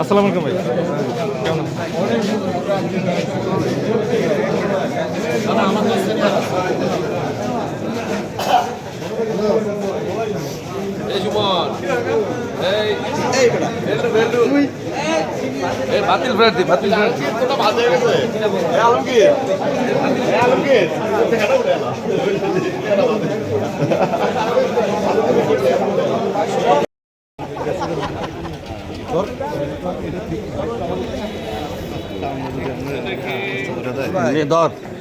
আসসালামু আলাইকুম ভাই কেমন আছেন? বাতিল প্রার্থী তোটা